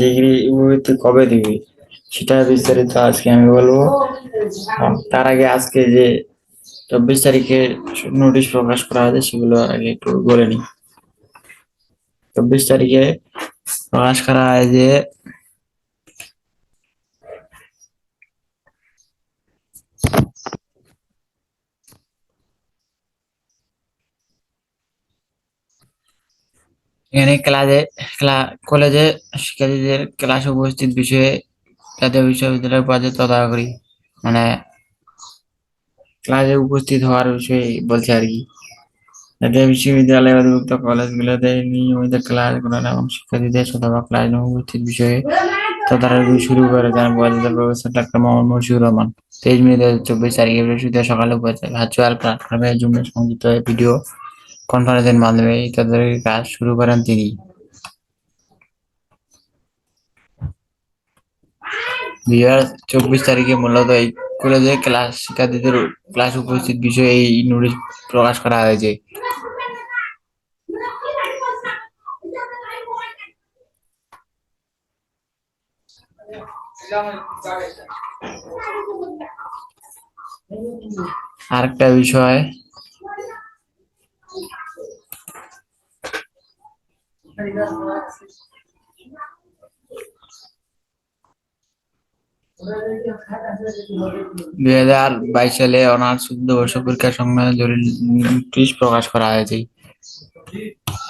Degree তুই কবে দিবি? সেটা বিস্তারিত আজকে আমি বলব। তার আগে আজকে যে চব্বিশ তারিখে নোটিশ প্রকাশ করা হয়েছে, সেগুলো আগে একটু বলে নি চব্বিশ তারিখে প্রকাশ করা হয় যে এখানে ক্লাসে কলেজে শিক্ষার্থীদের ক্লাস উপস্থিত বিষয়ে জাতীয় বিশ্ববিদ্যালয় পর্যায়ে তদারকি মানে ক্লাসে উপস্থিত হওয়ার বিষয়ে বলছে আর কি। জাতীয় বিশ্ববিদ্যালয় অধিভুক্ত কলেজগুলোতে নিয়মিত ক্লাস করানো এবং শিক্ষার্থীদের শতভাগ ক্লাস উপস্থিত বিষয়ে তদারকি শুরু করে দেন বৈদ্যুতিক প্রফেসর ডাক্তার মোহাম্মদ মশিউর রহমান। তেইশ মে দু হাজার চব্বিশ তারিখে বৃহস্পতিবার সকালে ভার্চুয়াল প্ল্যাটফর্মে জুমে সংযুক্ত ভিডিও কনফারেন্সের মাধ্যমে এই কাজ শুরু করেন তিনি। দুই হাজার চব্বিশ তারিখে মূলত এই কলেজে ক্লাস শিক্ষার্থীদের ক্লাস উপস্থিত বিষয়ে এই নোটিশ প্রকাশ করা হয়েছে। আরেকটা বিষয় দুই হাজার বাইশ সালে অনার্স চোদ্দ বর্ষ পরীক্ষা সংক্রান্ত জরুরি নোটিশ প্রকাশ করা হয়েছে।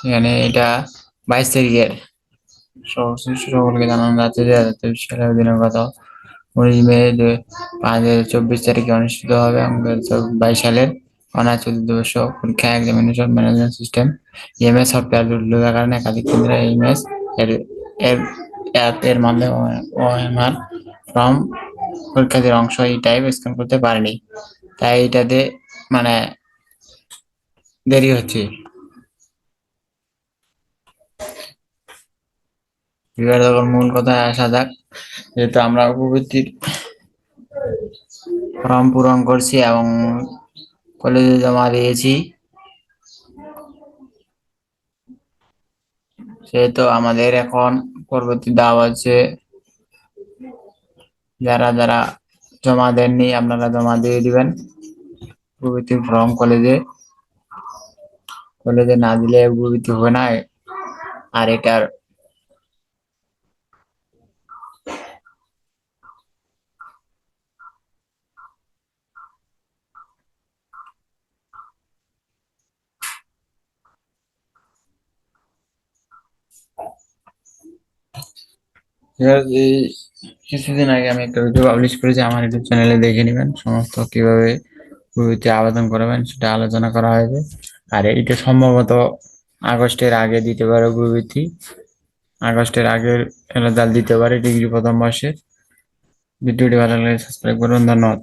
এখানে এটা বাইশ তারিখের। সংশ্লিষ্ট সকলকে জানানো যাচ্ছে যে জাতীয় বিশ্ববিদ্যালয়ের অধীনে গত উনিশ মে পাঁচ হাজার চব্বিশ তারিখে অনুষ্ঠিত হবে এবং দু হাজার বাইশ সালের চতুর্থ বর্ষ, পরীক্ষা examination management system EMS software দুর্বলতার কারণে একাধিক কেন্দ্রে ইএমএস এর অ্যাপ এর মাধ্যমে ওএমআর ফর্ম পরীক্ষার্থীর অংশ এই টাইপ স্ক্যান করতে পারেনি। তাই এটাতে মানে দেরি হচ্ছে। মূল কথায় আসা যাক। যেহেতু আমরা উপবৃত্তির ফর্ম পূরণ করছি এবং কলেজে জমা দিয়েছি। সেহেতু আমাদের এখন পরবর্তী দাও আছে যারা যারা জমা দেননি আপনারা জমা দিয়ে দিবেন। উপবৃত্তির ফর্ম কলেজে। কলেজে না দিলে উপবৃত্তি হবে না। আর এটার কিছুদিন আগে আমি একটা ভিডিও পাবলিশ করেছি, আমার ইউটিউব চ্যানেলে দেখে নেবেন সমস্ত কীভাবে প্রবৃত্তি আবেদন করবেন, সেটা আলোচনা করা হয়েছে আর এটা সম্ভবত আগস্টের আগে দিতে পারে প্রবৃত্তি আগস্টের আগে রেজাল্ট দিতে পারে ডিগ্রি প্রথম বর্ষের। ভিডিওটি ভালো লাগলে সাবস্ক্রাইব করুন। ধন্যবাদ।